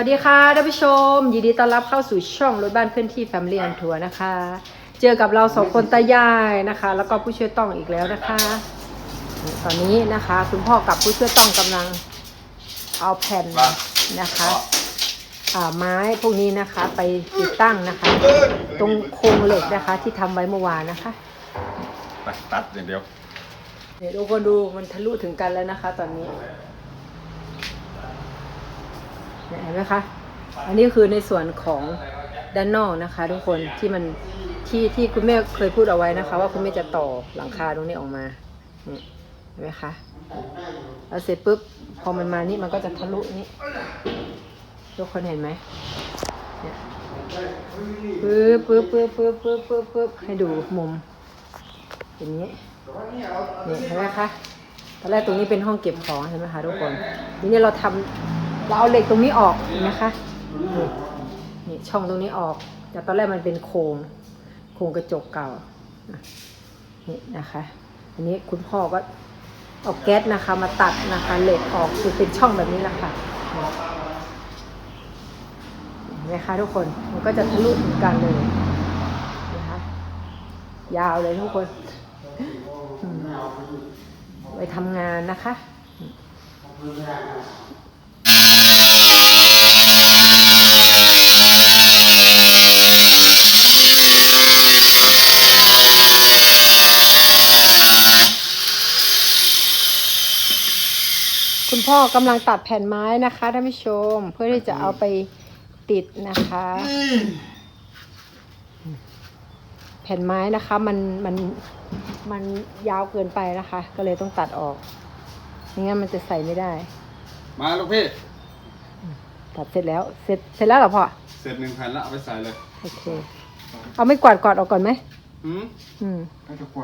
วัสดีค่ะท่านผู้ชม ยินดีต้อนรับเข้าสู่ช่องรถบ้านเคลื่อนที่ Family and Tour นะคะ เจอกับเราสองคนตายายนะคะ แล้วก็ผู้ช่วยต้องอีกแล้วนะคะนี่ตอนนี้นะคะ คุณพ่อกับผู้ช่วยต้องกำลังเอาแผ่นนะคะอ่าไม้พวกนี้นะคะ ไปติดตั้งนะคะ ตรงโครงเหล็กนะคะ ที่ทำไว้เมื่อวานนะคะไปตัดอย่างเดียวเดี๋ยวทุกคนดูมันทะลุถึงกันแล้วนะคะ ตอนนี้ เห็นไหมคะ อันนี้คือในส่วนของด้านนอกนะคะ ทุกคนที่มันที่ที่คุณแม่เคยพูดเอาไว้นะคะ ว่าคุณแม่จะต่อหลังคาตรงนี้ออกมาเห็นไหมคะแล้วเสร็จปุ๊บพอมันมานี่มันก็จะทะลุนี่ทุกคนเห็นไหมเนี่ยปึ๊บปึ๊บปึ๊บปึ๊บปึ๊บปึ๊บปึ๊บให้ดูมุมอย่างนี้นี่เห็นไหมคะตอนแรกตรงนี้เป็นห้องเก็บของเห็นไหมคะทุกคนทีนี้เราทำ เราเอาเหล็กตรงนี้ออกเห็นไหมคะนี่ช่องตรงนี้ออก แต่ตอนแรกมันเป็นโครงโครงกระจกเก่านี่นะคะ อันนี้คุณพ่อก็เอาแก๊สนะคะ มาตัดนะคะเหล็กออกคือเป็นช่องแบบนี้แหละค่ะนี่เห็นไหมคะทุกคนมันก็จะทะลุถึงกันเลยนะคะยาวเลยทุกคนไปทำงานนะคะ กำลังตัดแผ่นไม้นะคะท่านผู้ชมเพื่อที่จะเอาไปติดนะคะ แผ่นไม้นะคะ มันมันมันยาวเกินไปนะคะ ก็เลยต้องตัดออกไม่งั้นมันจะใส่ไม่ได้ มาลูกพี่ ตัดเสร็จแล้ว เสร็จเสร็จแล้วเหรอพ่อเสร็จหนึ่งแผ่นแล้วเอาไปใส่เลยโอเค เอาไม่กวาดกวาดออกก่อนไหมหืมอืม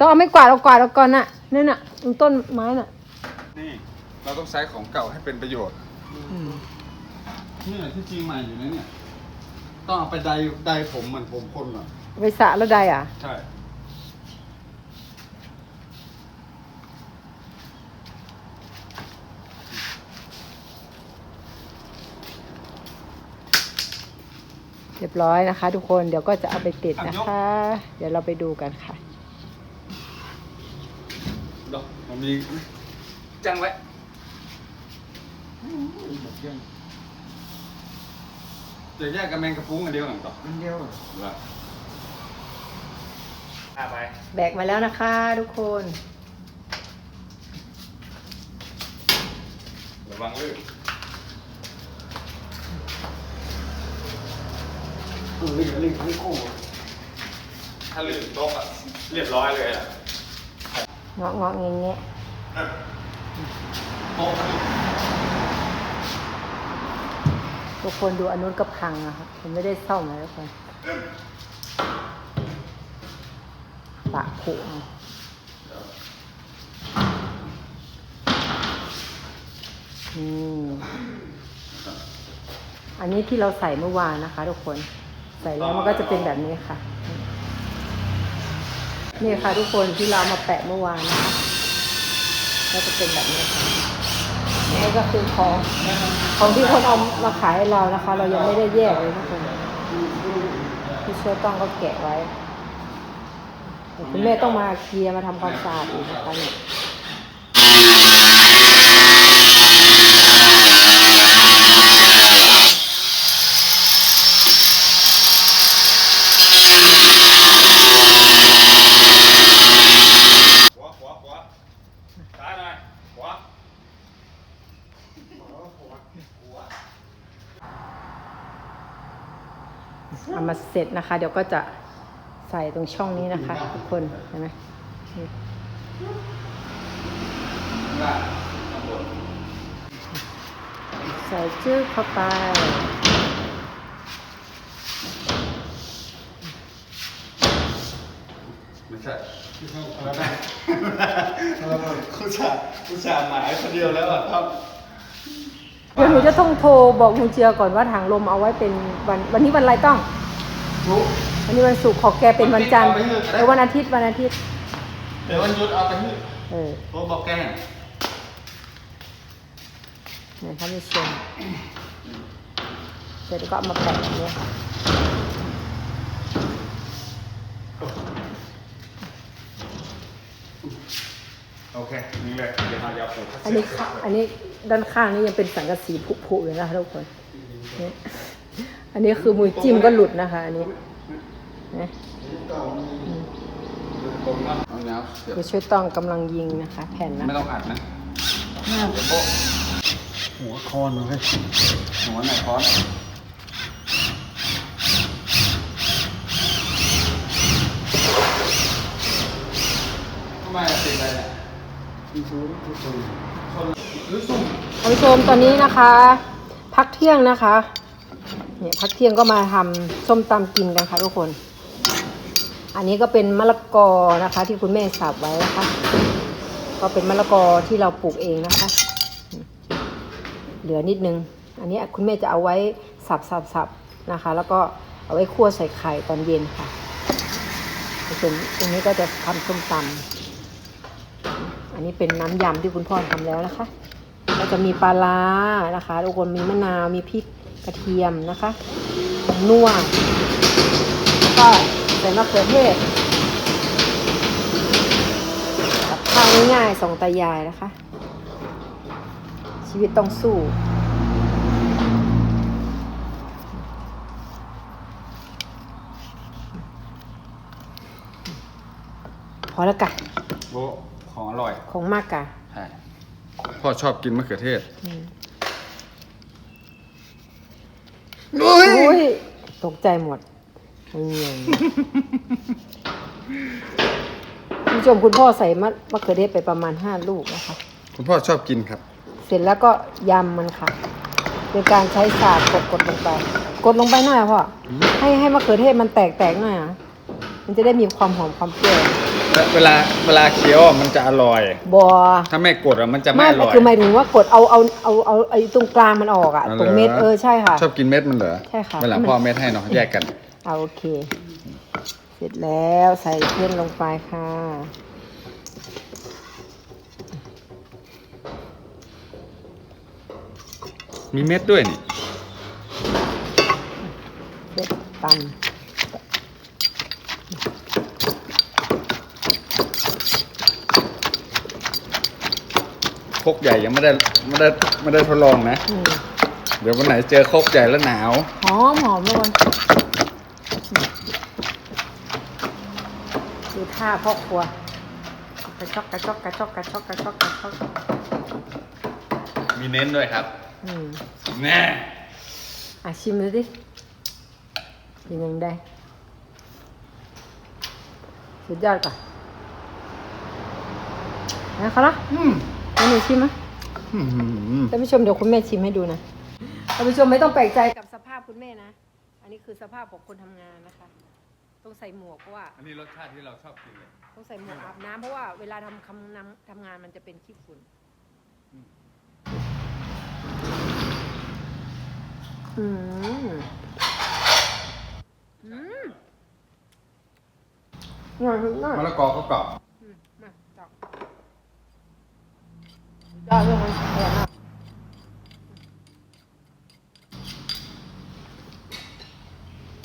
ต้องเอาไม่กวาดเอากวาดออกก่อนน่ะนั่นน่ะตรงต้นไม้น่ะนี่ เราต้องใช้ของเก่าให้เป็นประโยชน์อืมนี่แหละที่จริงใหม่อยู่นะเนี่ย ต้องเอาไปไดไดผมเหมือนผมคนอะเอาไปสระแล้วใดอะ ใช่ เรียบร้อยนะคะ ทุกคนเดี๋ยวก็จะเอาไปติดนะคะ เดี๋ยวเราไปดูกันค่ะดอกมันมีจังไว้ จะแยกกับแมงกระพุ้งอันเดียวหนังต่ออันเดียวเหรอไป แบกมาแล้วนะคะทุกคน ระวังลื่นลิงลิงลิงคู่ถ้าลื่นโต๊ะอะเรียบร้อยเลยอะเงาะเงาะเงี้ยเงี้ย โต๊ะมัน ทุกคนดูอันนู้นก็พังอะครับผมไม่ได้ซ่อมเลยทุกคนปะผุอาอืมอันนี้ที่เราใส่เมื่อวานนะคะ ทุกคน ใส่แล้วมันก็จะเป็นแบบนี้ค่ะ นี่ค่ะทุกคนที่เราเอามาแปะเมื่อวานนะคะก็จะเป็นแบบนี้ค่ะ นี่ก็คือของของที่คนเอามาขายให้เรานะคะ เรายังไม่ได้แยกเลยทุกคนพี่ช่วยต้องก็แกะไว้คุณแม่ต้องมาเคลียร์มาทำความสะอาดอีกนะคะเนี่ย ขวาขวาขวาซ้ายหน่อยขวา เสร็จนะคะ เดี๋ยวก็จะใส่ตรงช่องนี้นะคะ ทุกคนเห็นไหมใส่จื้อเข้าไปไม่ใช่อะไรนะคุณชาคุณชาหมายคนเดียวแล้วอะครับเดี๋ยวหนูจะต้องโทรบอกลุงเจียก่อนว่าถังลมเอาไว้เป็นวันวันนี้วันอะไรต้อง รู้วันนี้วันศุกร์ขอแกเป็นวันจันทร์เออวันอาทิตย์วันอาทิตย์ เดี๋ยววันหยุดเอาไปให้เออโทรบอกแกเนี่ยท่านผู้ชมเสร็จแล้วก็เอามาแปะแบบนี้ค่ะโอเคนี่เลยเดี๋ยวเราจะปลูกอันนี้ค่ะอันนี้ด้านข้างนี่ยังเป็นสังกะสีผุๆอยู่นะคะทุกคนนี่ อันนี้คือมือจิ้มก็หลุดนะคะ อันนี้นะตรงนะเอาเนี้ยเดี๋ยวคือช่วยต้องกำลังยิงนะคะ แผ่นนะไม่ต้องอัดนะเดี๋ยวโบ๊ะหัวคอนเลยหัวไหนคอนทำไมติดอะไรเนี่ยที่ซูนที่ซูนชนหรือซุ่มท่านผู้ชมตอนนี้นะคะ พักเที่ยงนะคะ เนี่ยพักเที่ยงก็มาทำส้มตำกินกันค่ะทุกคน อันนี้ก็เป็นมะละกอนะคะ ที่คุณแม่สับไว้นะคะ ก็เป็นมะละกอที่เราปลูกเองนะคะ เหลือนิดนึง อันนี้คุณแม่จะเอาไว้สับสับสับนะคะ แล้วก็เอาไว้คั่วใส่ไข่ตอนเย็นค่ะส่วนตรงนี้ก็จะทำส้มตำอันนี้เป็นน้ำยำที่คุณพ่อทำแล้วนะคะ ก็จะมีปลาร้านะคะทุกคนมีมะนาวมีพริก กระเทียมนะคะผงนัวแล้วก็ใส่มะเขือเทศกับข้าวง่ายๆสองตายายนะคะ ชีวิตต้องสู้พอแล้วกะโบ๊ะของอร่อย ของมากกะ ใช่พ่อชอบกินมะเขือเทศ อืม เฮ้ย โอ้ยตกใจหมดไม่เงียบคุณผู้ชมคุณพ่อใส่มะมะเขือเทศไปประมาณห้าลูกนะคะ คุณพ่อชอบกินครับ เสร็จแล้วก็ยำมันค่ะโดยการใช้สากกดกดลงไป กดลงไปหน่อยพ่ออให้ให้มะเขือเทศมันแตกแตกๆหน่อยอะมันจะได้มีความหอมความเปรี้ยว เวลาเวลาเคี้ยวอะมันจะอร่อย บอถ้าไม่กดอะมันจะไม่ไม่อร่อย คือหมายถึงว่ากดเอาเอาเอาเอาไอ้ตรงกลางมันออกอะอ๋อเหรอ ตรงเม็ดเออใช่ค่ะ ชอบกินเม็ดมันเหรอใช่ค่ะ เวลาพ่อเม็ดให้เนาะแยกกัน เอาโอเค เสร็จแล้วใส่เพื่อนลงไปค่ะ มีเม็ดด้วยนี่เสร็จตำ ครกใหญ่ยังไม่ได้ไม่ได้ไม่ได้ทดลองนะ อืมเดี๋ยววันไหนเจอครกใหญ่แล้วหนาว หอมหอมทุกคนดูท่าพ่อครัว กระชอกกระชอกกระชอกกระชอกกระชอกกระชอกมีเน้นด้วยครับอืมแน่อะชิมดูดิเป็นยังไงสุดยอดก่ะนะคะล่ะอืมให้หนูชิมไหมอืมท่านผู้ชมเดี๋ยวคุณแม่ชิมให้ดูนะท่านผู้ชมไม่ต้องแปลกใจกับสภาพคุณแม่นะ อันนี้คือสภาพของคนทำงานนะคะ ต้องใส่หมวกเพราะว่าอันนี้รสชาติที่เราชอบกินเลยต้องใส่หมวกอาบน้ำเพราะว่าเวลาทำคำนำทำงานมันจะเป็นขี้ฝุ่นอืมอืมอร่อยมากมะละกอก็กรอบ อืมมาจับ ยอดเลยมันอร่อยมาก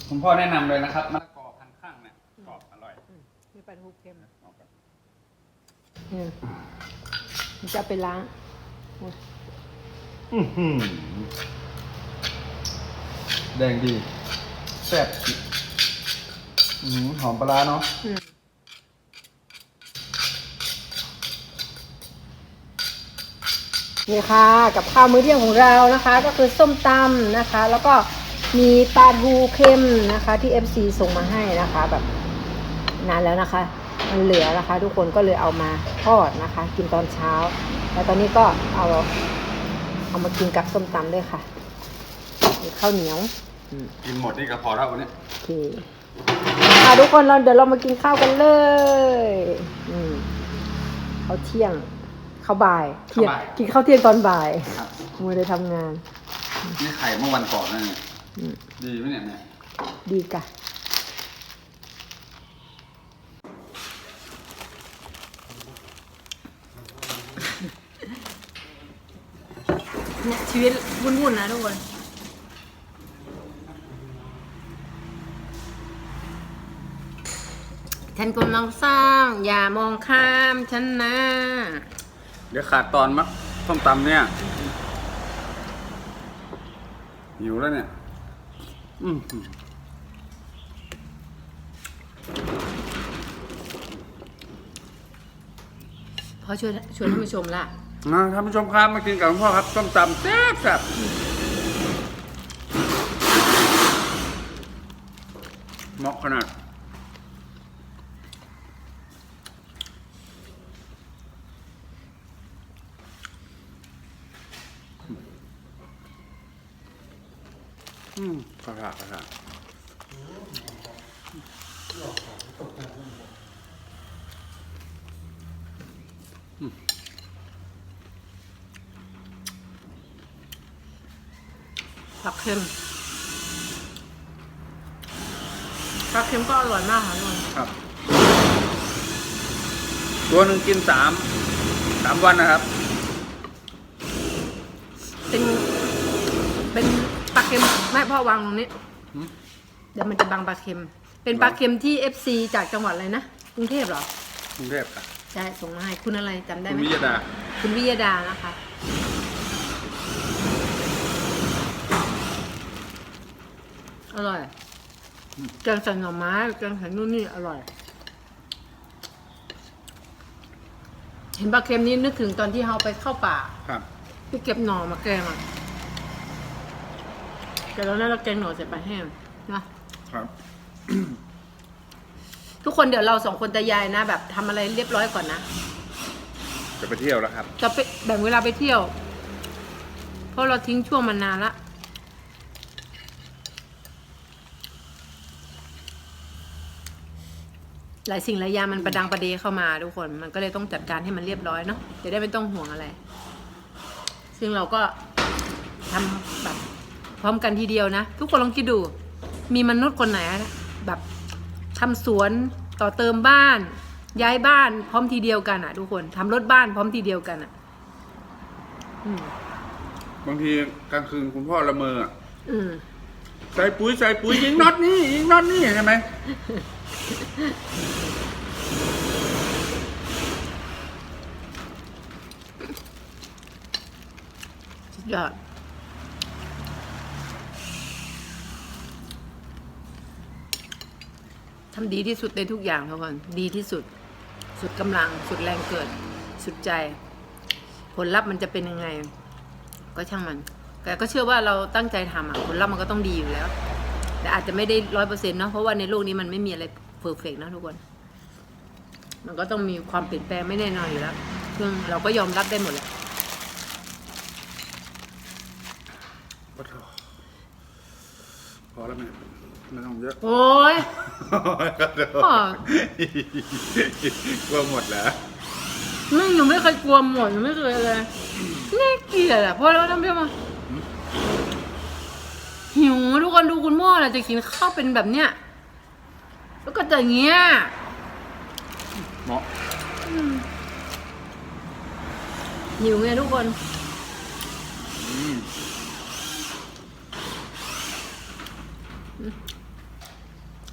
คุณพ่อแนะนำเลยนะครับมะละกอพันข้างเนี่ยกรอบอร่อยอืมมีปลาทูเค็มเอาไปเนี่ยมันจะเอาไปล้างโอ้ยอื้อหือแดงดีแซ่บอื้อหือหอมปลาร้าเนาะ อืม นี่ค่ะกับข้าวมื้อเที่ยงของเรานะคะ ก็คือส้มตำนะคะ แล้วก็มีปลาทูเค็มนะคะ ที่ FC ส่งมาให้นะคะ แบบนานแล้วนะคะ มันเหลือนะคะ ทุกคนก็เลยเอามาทอดนะคะ กินตอนเช้า แล้วตอนนี้ก็เอาเอามากินกับส้มตำด้วยค่ะมีข้าวเหนียวอืมกินหมดนี่ก็พอแล้ววันนี้โอเคค่ะทุกคนเราเดี๋ยวเรามากินข้าวกันเลยอืมข้าวเที่ยง ข้าวบ่ายเที่ยงกินข้าวเที่ยงตอนบ่ายครับไมได้ทำงาน นี่ไข่เมื่อวันก่อนนี่ดีไหมเนี่ยเนี่ยดีกะเนี่ยชีวิตวุ่นๆนะทุกคน ฉันกำลังสร้าง อย่ามองข้ามฉันนะ เดี๋ยวขาดตอนมั้งส้มตำเนี่ยหิวแล้วเนี่ย อืมพอชวนชวนท่านผู้ชมละอ่าท่านผู้ชมครับมากินกับหลวงพ่อครับส้มตำแซ่บแซ่บเหมาะขนาด อืมกระถากระถาก ผัก เค็มผักเค็มก็อร่อยมากค่ะทุกคนครับ ตัวหนึ่งกินสามสามวันนะครับ เป็น เป็นปลาเค็มไม่พ่อวางตรงนี้ หืม เดี๋ยวมันจะบังปลาเค็ม เป็นปลาเค็มที่ FC จากจังหวัดอะไรนะกรุงเทพเหรอ กรุงเทพครับใช่ส่งมาให้คุณอะไรจำได้คุณไหมวิยดา คุณวิยดานะคะ อร่อยแกงใส่หน่อไม้แกงใส่นู่นนี่อร่อย เห็นปลาเค็มนี้นึกถึงตอนที่เราไปเข้าป่าครับ ไปเก็บหน่อมาแกงอะแต่ตอนนั้นเราแกงหน่อใส่ปลาแห้งนะครับ ทุกคนเดี๋ยวเราสองคนตายายนะแบบทำอะไรเรียบร้อยก่อนนะจะไปเที่ยวแล้วครับ จะไปแบ่งเวลาไปเที่ยว เพราะเราทิ้งช่วงมานานละ หลายสิ่งหลายอย่างมันประดังประเดเข้ามาทุกคน มันก็เลยต้องจัดการให้มันเรียบร้อยเนาะจะได้ไม่ต้องห่วงอะไร ซึ่งเราก็ทำแบบพร้อมกันทีเดียวนะ ทุกคนลองคิดดู มีมนุษย์คนไหนแบบทำสวนต่อเติมบ้าน ย้ายบ้านพร้อมทีเดียวกันอะ ทุกคนทำรถบ้านพร้อมทีเดียวกันอะอืมบางทีกลางคืนคุณพ่อละเมออะอืม ใส่ปุ๋ยใส่ปุ๋ยยิงน็อตนี่ยิงน็อตนี่ใช่ไหม สุดยอดทำดีที่สุดในทุกอย่างทุกคนดีที่สุด สุดกำลัง สุดแรงเกิด สุดใจ ผลลัพธ์มันจะเป็นยังไง ก็ช่างมัน แต่ก็เชื่อว่าเราตั้งใจทำอะ ผลลัพธ์มันก็ต้องดีอยู่แล้ว แต่อาจจะไม่ได้ร้อยเปอร์เซ็นต์เนาะเพราะว่าในโลกนี้มันไม่มีอะไรเพอร์เฟกนะทุกคน มันก็ต้องมีความเปลี่ยนแปลงไม่แน่นอนอยู่แล้วซึ่งเราก็ยอมรับได้หมดแหละโอ้โหพอแล้วแม่ไม่ต้องเยอะ โอ้ย อ๋อ กลัวหมดแล้วไม่หนูไม่เคยกลัวหมดหนูไม่เคยเลยน่าเกลียดอะเพราะเราทำเพื่อมาหิวทุก คนดูคุณพ่อแหละจะกินข้าวเป็นแบบเนี้ยแล้วก็จะอย่างเงี้ยเหมาะหิวไงทุกคนอืม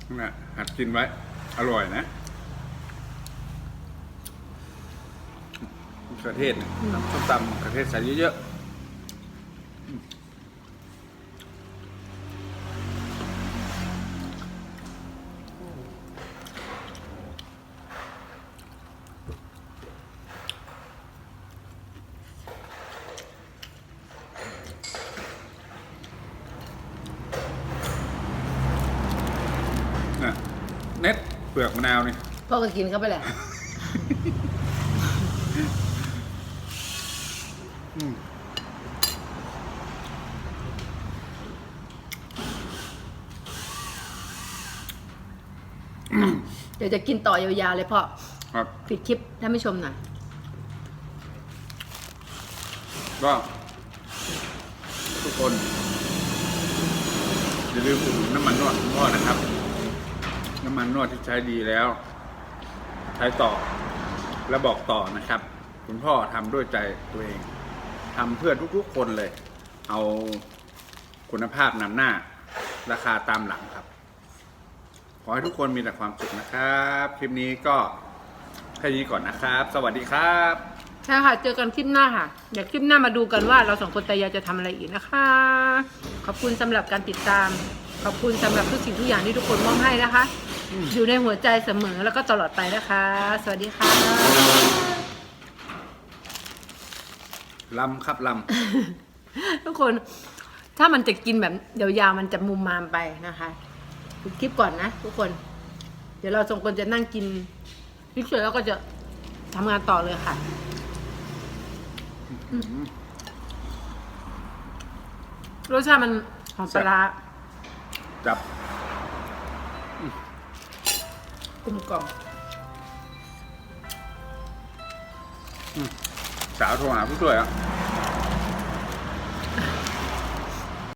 นั่นแหละหัดกินไว้ อร่อยนะมะเขือเทศเนี่ยน้ำส้มตำมะเขือเทศใส่เยอะๆ ปลือกมะนาวนี่พ่อก็กินเข้าไปแหละอืมเดี๋ยวจะกินต่อยาวๆเลยพ่อครับ ปิดคลิปท่านผู้ชมหน่อย ก็ทุกคนอย่าลืมอุดหนุนน้ำมันนวดคุณพ่อนะครับน้ำมันนวดที่ใช้ดีแล้ว ใช้ต่อและบอกต่อนะครับ คุณพ่อทำด้วยใจตัวเองทำเพื่อทุกๆคนเลย เอาคุณภาพนำหน้า ราคาตามหลังครับ ขอให้ทุกคนมีแต่ความสุขนะครับ คลิปนี้ก็แค่นี้ก่อนนะครับ สวัสดีครับใช่ค่ะ เจอกันคลิปหน้าค่ะ เดี๋ยวคลิปหน้ามาดูกันว่าเราสองคนตายายจะทำอะไรอีกนะคะ ขอบคุณสำหรับการติดตาม ขอบคุณสำหรับทุกสิ่งทุกอย่างที่ทุกคนมอบให้นะคะ อยู่ในหัวใจเสมอแล้วก็ตลอดไปนะคะ สวัสดีค่ะลำครับลทุกคน ถ้ามันจะกินแบบยาวๆมันจะมุมมามไปนะคะดูคลิปก่อนนะทุกคน เดี๋ยวเราสองคนจะนั่งกินพริกเสร็จแล้วก็จะทำงานต่อเลยค่ะรสชาติมันหอมปลาร้าำจับ กลมกล่อมสาวโทรหาผู้ช่วยอะ